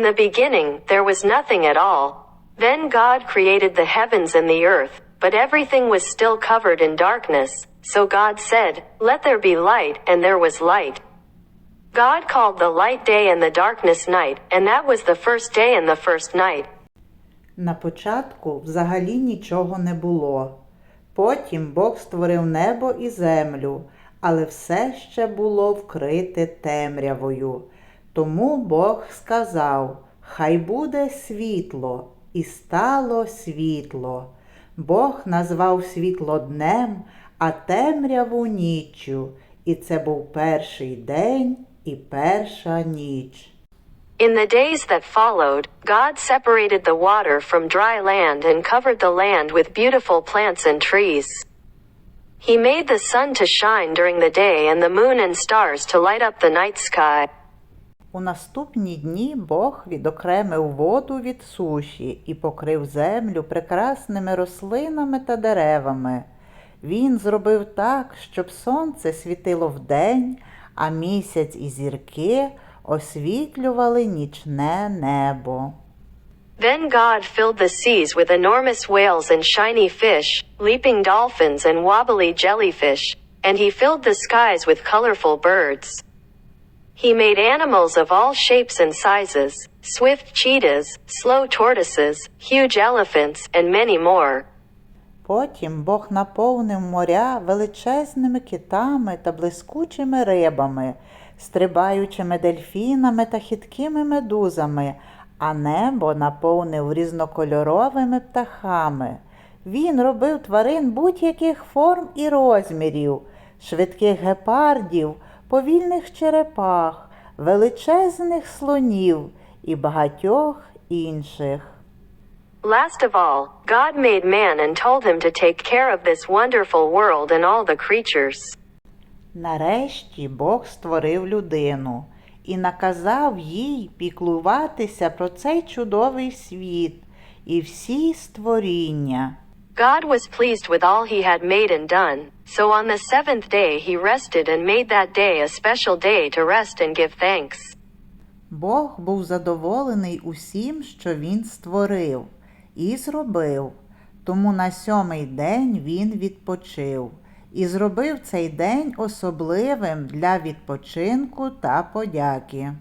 the beginning, there was nothing at all. Then God created the heavens and the earth, but everything was still covered in darkness. So God said, Let there be light, and there was light. God called the light day and the darkness night, and that was the first day and the first night. На початку взагалі нічого не було. Потім Бог створив небо і землю, але все ще було вкрите темрявою. Тому Бог сказав: Хай буде світло, і стало світло. Бог назвав світло днем, а темряву ніччю, і це був перший день і перша ніч. In the days that followed, God separated the water from dry land and covered the land with beautiful plants and trees. He made the sun to shine during the day and the moon and stars to light up the night sky. У наступні дні Бог відокремив воду від суші і покрив землю прекрасними рослинами та деревами. Він зробив так, щоб сонце світило вдень, а місяць і зірки освітлювали нічне небо. Then God filled the seas with enormous whales and shiny fish, leaping dolphins and wobbly jellyfish, and he filled the skies with colorful birds. He made animals of all shapes and sizes, swift cheetahs, slow tortoises, huge elephants, and many more. Потім Бог наповнив моря величезними китами та блискучими рибами, стрибаючими дельфінами та хиткими медузами, а небо наповнив різнокольоровими птахами. Він робив тварин будь-яких форм і розмірів, швидких гепардів, повільних черепах, величезних слонів і багатьох інших. Last of all, God made man and told him to take care of this wonderful world and all the creatures. Нарешті Бог створив людину і наказав їй піклуватися про цей чудовий світ і всі створіння. God was pleased with all he had made and done, so on the seventh day he rested and made that day a special day to rest and give thanks. Бог був задоволений усім, що він створив, і зробив. Тому на сьомий день він відпочив і зробив цей день особливим для відпочинку та подяки.